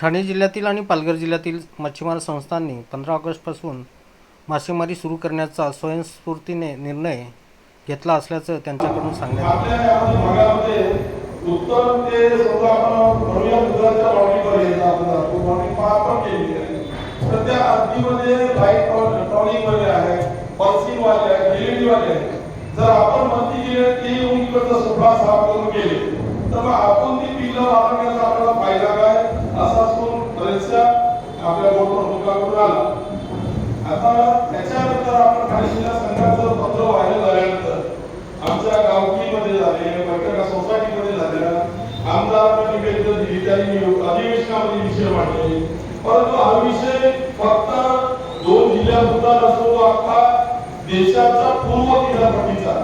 ठाणे जिल्ह्यातील आणि पालघर जिल्ह्यातील मच्छीमार संस्थांनी पंधरा ऑगस्टपासून मासेमारी सुरू करण्याचा स्वयंस्फूर्तीने निर्णय घेतला असल्याचं त्यांच्याकडून सांगण्यात आलं. उत्तर ते आपण जर आपण ते साफ करून गेले तर आपण ती पिल्लं वाढवण्याचा आपल्याला आपल्या बोर्ड प्रमुखाकडून आला आता त्याच्यानंतर आपण काही जिल्हा संघाचं पत्र व्हायला झाल्यानंतर आमच्या गावकीमध्ये झाले बैठका सोसायटीमध्ये झालेल्या आमदारांना निवेदन दिली त्यांनी अधिवेशनामध्ये विषय मांडले. परंतु हा विषय फक्त दोन जिल्ह्यापुरता नसतो तो अख्खा देशाचा पूर्व किनारपट्टीचा